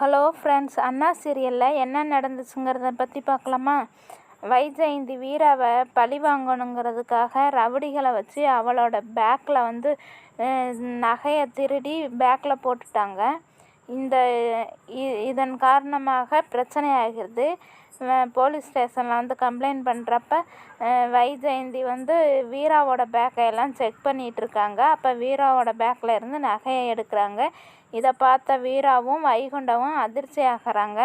Hello friends அண்ணா சீரியலில் என்ன நடந்துச்சுங்கிறத பற்றி பார்க்கலாமா? வைஜெயந்தி வீராவை பழி வாங்கணுங்கிறதுக்காக ரவுடிகளை வச்சு அவளோட பேக்கில் வந்து நகையை திருடி பேக்கில் போட்டுட்டாங்க. இந்த இதன் காரணமாக பிரச்சனை ஆகிறது போலீஸ் ஸ்டேஷனில் வந்து கம்ப்ளைண்ட் பண்ணுறப்ப வைஜெயந்தி வந்து வீராவோட பேக்கை எல்லாம் செக் பண்ணிகிட்ருக்காங்க அப்போ வீராவோட பேக்கில் இருந்து நகையை எடுக்கிறாங்க. இதை பார்த்த வீராவும் வைகுண்டவும் அதிர்ச்சி ஆகிறாங்க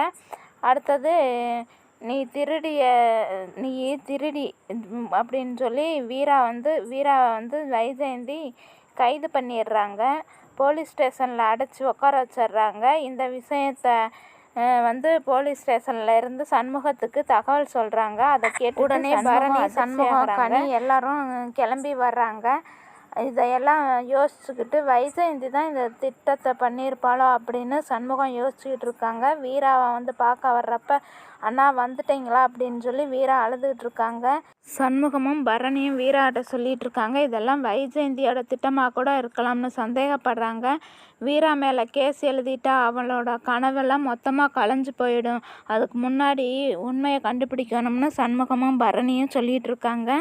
அடுத்தது நீ திருடிய நீ திருடி அப்படின்னு சொல்லி வீரா வந்து வீரா வந்து வைஜெயந்தி கைது பண்ணிடுறாங்க. போலீஸ் ஸ்டேஷனில் அடைச்சி உட்கார வச்சிடுறாங்க. இந்த விஷயத்த வந்து போலீஸ் ஸ்டேஷனில் இருந்து சண்முகத்துக்கு தகவல் சொல்கிறாங்க அதை கேட்டு உடனே பரணி சண்முகம் கனி எல்லாரும் கிளம்பி வர்றாங்க. இதையெல்லாம் யோசிச்சுக்கிட்டு வைஜெயந்தி தான் இந்த திட்டத்தை பண்ணியிருப்பாளோ அப்படின்னு சண்முகம் யோசிச்சுக்கிட்டு இருக்காங்க. வீராவை வந்து பார்க்க வர்றப்ப அண்ணா வந்துட்டீங்களா? அப்படின்னு சொல்லி வீரா அழுதுகிட்டு இருக்காங்க. சண்முகமும் பரணியும் வீராட்ட சொல்லிகிட்டு இருக்காங்க. இதெல்லாம் வைஜெயந்தியோட திட்டமாக கூட இருக்கலாம்னு சந்தேகப்படுறாங்க. வீரா மேலே கேஸ் எழுதிட்டா அவளோட கனவெல்லாம் மொத்தமாக கலைஞ்சு போயிடும். அதுக்கு முன்னாடி உண்மையை கண்டுபிடிக்கணும்னு சண்முகமும் பரணியும் சொல்லிகிட்டு இருக்காங்க.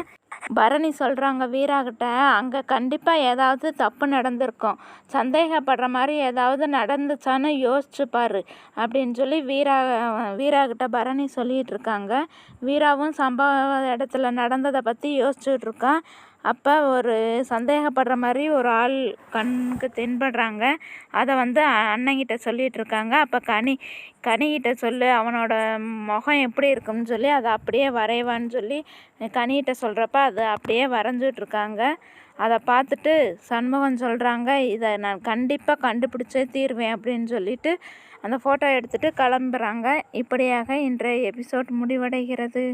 பரணி சொல்கிறாங்க வீராகிட்ட அங்கே கண்டிப்பாக ஏதாவது தப்பு நடந்திருக்கும். சந்தேகப்படுற மாதிரி ஏதாவது நடந்துச்சான்னு யோசிச்சு பாரு அப்படின்னு சொல்லி வீரா வீராகிட்ட பரணி சொல்லிகிட்டு இருக்காங்க. வீராவும் சம்பவ இடத்துல நடந்ததை பற்றி யோசிச்சுட்ருக்கான் அப்போ ஒரு சந்தேகப்படுற மாதிரி ஒரு ஆள் கண்ணுக்கு தென்படுறாங்க. அதை வந்து அண்ணங்கிட்ட சொல்லிகிட்டு இருக்காங்க. அப்போ கனி கனிகிட்ட சொல்லு அவனோட முகம் எப்படி இருக்கும்னு சொல்லி அதை அப்படியே வரைவான்னு சொல்லி கனிகிட்ட சொல்கிறப்ப அதை அப்படியே வரைஞ்சிட்ருக்காங்க அதை பார்த்துட்டு சண்முகம் சொல்கிறாங்க இதை நான் கண்டிப்பாக கண்டுபிடிச்சே தீர்வேன் அப்படின்னு சொல்லிட்டு அந்த ஃபோட்டோ எடுத்துகிட்டு கிளம்புறாங்க. இப்படியாக இன்றைய எபிசோட் முடிவடைகிறது.